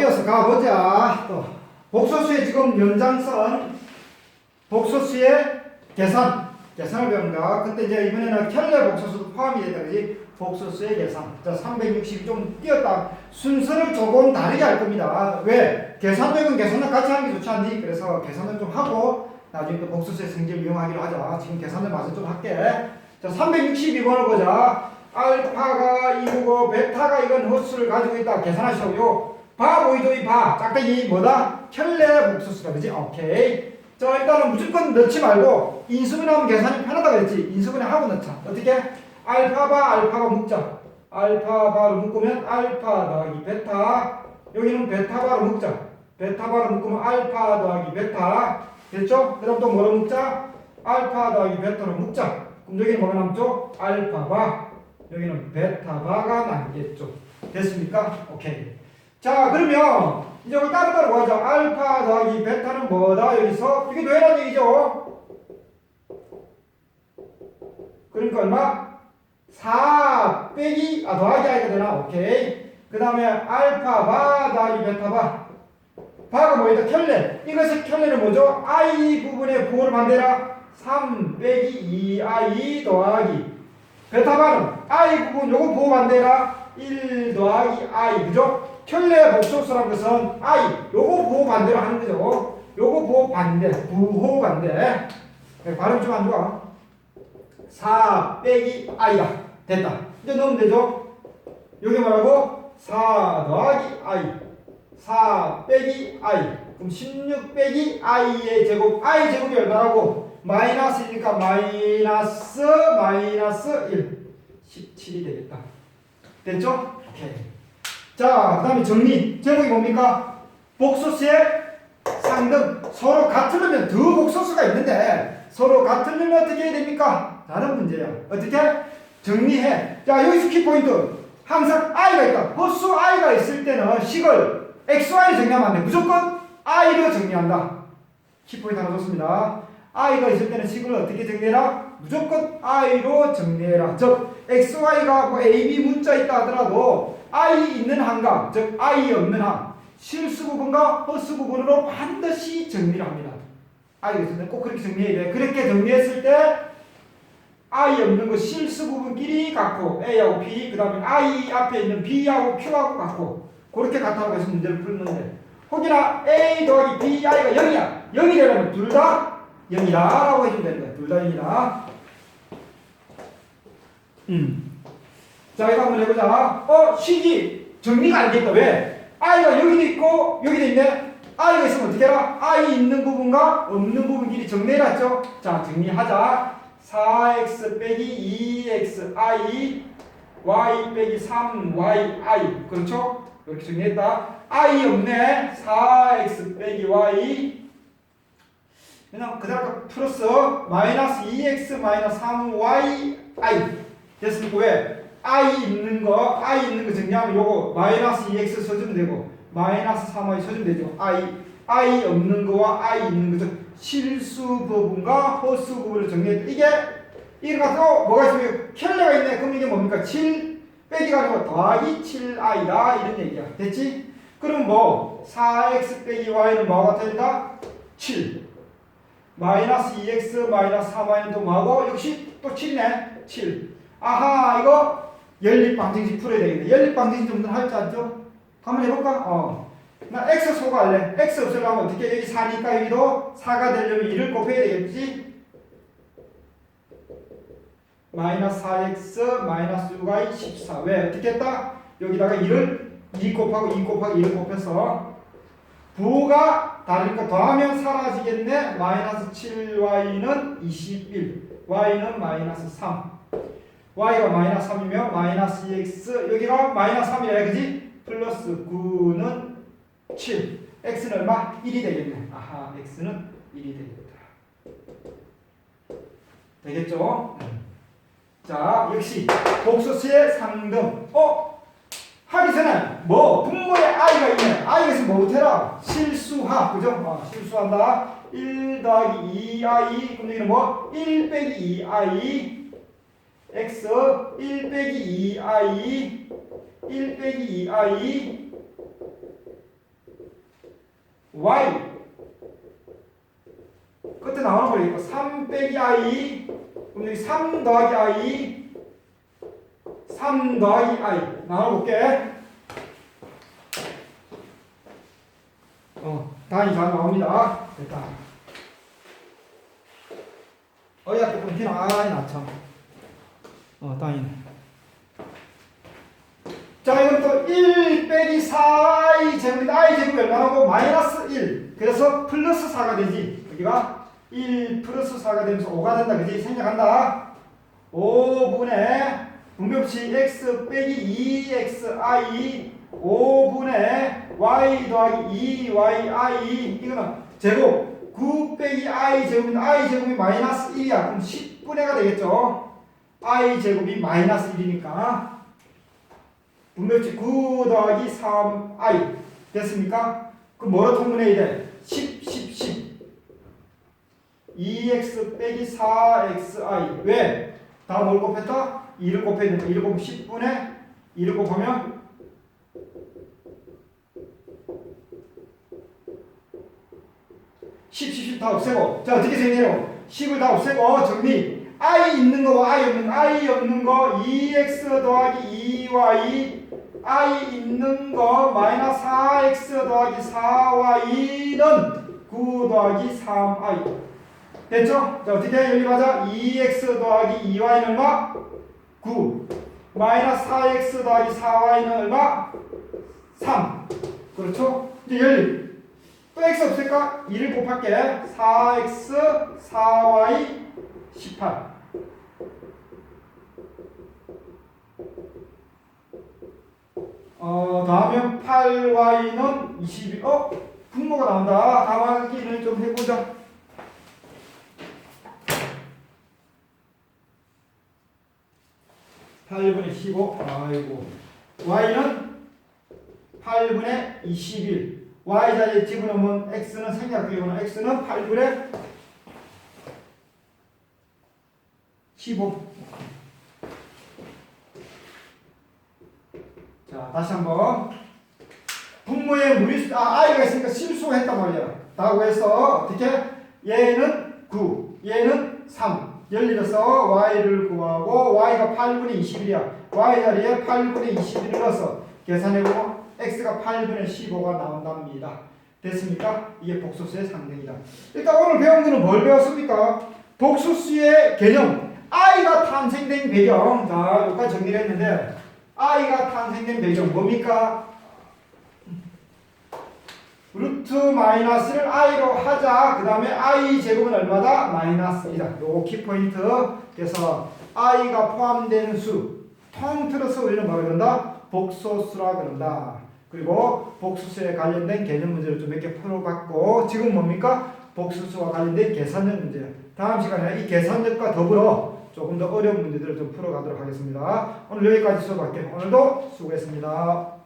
이어서 가보자. 또 복소수의 지금 연장선 복소수의 계산 계산을 배운다. 그때 이제 이번에는 켈레 복소수도 포함이 됐다 그지? 복소수의 계산. 자, 360좀 띄었다. 순서를 조금 다르게 할 겁니다. 왜? 계산적인 계산을 같이 하는 게 좋지 않니? 그래서 계산을 좀 하고 나중에 또 복소수의 성질을 이용하기로 하자. 지금 계산을 마저 좀 할게. 자, 362번을 보자. 알파가 이거고 베타가 이건 헛수를 가지고 있다. 계산하시라고요. 바 보이죠? 이 바. 짝대기 뭐다? 켈레 복소수다. 그지? 오케이. 자, 일단은 무조건 넣지 말고 인수분해하면 계산이 편하다 그랬지. 인수분해 하고 넣자. 어떻게? 알파바 알파가 묶자. 알파바로 묶으면 알파 더하기 베타. 여기는 베타바로 묶자. 베타바로 묶으면 알파 더하기 베타. 됐죠? 그럼 또 뭐로 묶자? 알파 더하기 베타로 묶자. 그럼 여기는 뭐가 남죠? 알파바. 여기는 베타바가 남겠죠. 됐습니까? 오케이. 자, 그러면 이제 이걸 따로따로 가자. 알파 더하기 베타는 뭐다? 여기서 이게 뇌란 얘기죠. 그러니까 얼마? 4 빼기 아 더하기 하기가 되나? 오케이. 그 다음에 알파 바 더하기 베타 바. 바가 뭐이다? 켤레. 이것의 켤레는 뭐죠? i 부분의 부호를 만들라. 3 빼기 2i 더하기 베타 바는 i 부분 요거 부호 만들라. 1 더하기 i 그죠? 켤레 복소수란 것은 i 요거 부호 반대로 하는 거죠. 요거 부호 반대, 부호 반대. 네, 발음 좀 안 좋아. 4 빼기 i다. 됐다. 이제 넣으면 되죠? 여기 뭐라고? 4 더하기 i. 4 빼기 i. 그럼 16 빼기 i의 제곱. i 제곱이 얼마라고? 마이너스니까 마이너스 마이너스 1. 17이 되겠다. 됐죠? 오케이. 자, 그 다음에 정리. 제목이 뭡니까? 복소수의 상등. 서로 같으려면 더 복소수가 있는데 서로 같으려면 어떻게 해야 됩니까? 다른 문제야. 어떻게? 정리해. 자, 여기서 키포인트. 항상 i가 있다. 허수 i가 있을 때는 식을 xy를 정리하면 안 돼. 무조건 i로 정리한다. 키포인트 하나 줬습니다. i가 있을 때는 식을 어떻게 정리해라? 무조건 i로 정리해라. 즉, xy가 뭐 a, b 문자 있다 하더라도 i 있는 항과, 즉 i 없는 항, 실수 부분과 허수 부분으로 반드시 정리를 합니다. 있을 때꼭 그렇게 정리해야 돼. 그렇게 정리했을 때 i 없는 거 실수 부분끼리 같고 a하고 b, 그 다음에 i 앞에 있는 b하고 q하고 같고 그렇게 같다고 해서 문제를 풀는데 혹이나 a 더하기 b, i가 0이야. 0이 되려면 둘 다 0이다 라고 해주면 되는 거야. 둘 다 0이다. 음. 자, 이거 한번 해보자. 어, 식이 정리가 안 됐다. 왜? i가 여기도 있고 여기도 있네. i가 있으면 어떻게 해라? i 있는 부분과 없는 부분끼리 정리해놨죠? 자, 정리하자. 4x 빼기 2xi y 빼기 3yi 그렇죠? 이렇게 정리했다. i 없네. 4x 빼기 y 그냥 그다음 플러스 마이너스 2x 마이너스 3yi 됐습니까? 왜? i 있는 거 i 있는 거 정리하면 요거 마이너스 2x 써주면 되고 마이너스 3y 써주면 되죠. i i 없는 거와 i 있는 거죠. 실수 부분과 허수 부분을 정리했다. 이게 가지고 뭐가 있으면 켈레가 있네. 그럼 이게 뭡니까? 7 빼기가 아니고 더하기 7i다 이런 얘기야. 됐지? 그럼 뭐 4x 빼기 y는 뭐가 된다? 7 마이너스 2x 마이너스 3y는 또 뭐하고 역시 또 7이네. 7 아하 이거 연립 방정식 풀어야 되겠네. 연립 방정식 좀 할줄 알죠? 한번 해볼까? 어. 나 x 소거할래. x 없으려면 어떻게 여기 4니까 여기도 4가 되려면 2를 곱해야 되겠지? 마이너스 4x 마이너스 6y 14. 왜? 어떻게 했다? 여기다가 2를 2 곱하고 2 곱하기 1을 곱해서 부가 다르니까 더하면 사라지겠네. 마이너스 7y는 21. y는 마이너스 3. Y가 마이너스 3이면 마이너스 2x 여기가 마이너스 3이야 그지? 플러스 9는 7 x는 얼마? 1이 되겠네 아하 x는 1이 되겠다 되겠죠? 자 역시 복소수의 상등 어? 전에 뭐 분모에 i가 있네 i가 있으면 뭐부터 해라? 실수하 그죠? 어, 실수한다 1 더하기 2i 그럼 여기는 뭐? 1 빼기 2i x 1 빼기 2i 1 빼기 2i y. 끝에 나오는 거니까 3 빼기 i 그럼 여기 3 더하기 i 3 더하기 i 나눠볼게. 어 단위 잘 나옵니다. 됐다. 어야 또 끊기나 아이 나 참 어 단위네. 자 이건 또1 빼기 4i 제곱인데 i 제곱이 얼마나고? 마이너스 1 그래서 플러스 4가 되지. 여기가 1 플러스 4가 되면서 5가 된다. 그지? 생략한다. 5분의 분명치 x 빼기 2xi 5분의 y 더하기 2yi 이거는 제곱 9 빼기 i 제곱인데 i 제곱이 마이너스 1이야. 그럼 10분의 가 되겠죠 i 제곱이 마이너스 1이니까 분명치 9 더하기 3i 됐습니까? 그 뭐로 통분해야 돼? 10, 10, 10 2x 빼기 4xi 왜? 다 뭘 곱했다? 2를 곱해야 되니까 2를 곱하면 10분의 2를 곱하면 10, 10, 10 다 없애고 자 어떻게 생겨요? 10을 다 없애고 정리 i 있는 거와 i 없는 거 i 없는 거 2x 더하기 2y i 있는 거 마이너스 4x 더하기 4y는 9 더하기 3i 됐죠? 자 어떻게 여기 가자 2x 더하기 2y는 얼마? 9 마이너스 4x 더하기 4y는 얼마? 3 그렇죠? 이제 열리 또 x 없을까? 2를 곱할게 4x 4y 18 어, 다음에 8y는 22. 어? 분모가 나온다. 가만히는 좀 해보자. 팔분의 15. 아이고. y는 8분의 21. y 자리에 집어넣으면 x는 생략되고는 x는 8분의 15. 자, 다시 한번. 분모에 무리수, 아, i가 있으니까 실수가 했단 말이야. 라고 해서, 어떻게? 얘는 9, 얘는 3. 열리면서 y를 구하고, y가 8분의 21이야. y 자리에 8분의 21을 넣어서 계산해보면 x가 8분의 15가 나온답니다. 됐습니까? 이게 복수수의 상등이다. 일단 오늘 배운 거는 뭘 배웠습니까? 복수수의 개념. i가 탄생된 배경. 자, 여기까지 정리를 했는데, i가 탄생된 배경 뭡니까? 루트 마이너스를 i로 하자. 그 다음에 i 제곱은 얼마다? 마이너스 1이다. 요거 키포인트. 그래서 i가 포함되는 수, 통틀어서 우리는 뭐라 그런다? 복소수라 그런다. 그리고 복수수에 관련된 개념 문제를 좀 몇 개 풀어봤고 지금 뭡니까? 복수수와 관련된 계산력 문제. 다음 시간에 이 계산력과 더불어 조금 더 어려운 문제들을 좀 풀어가도록 하겠습니다. 오늘 여기까지 수업할게요. 오늘도 수고했습니다.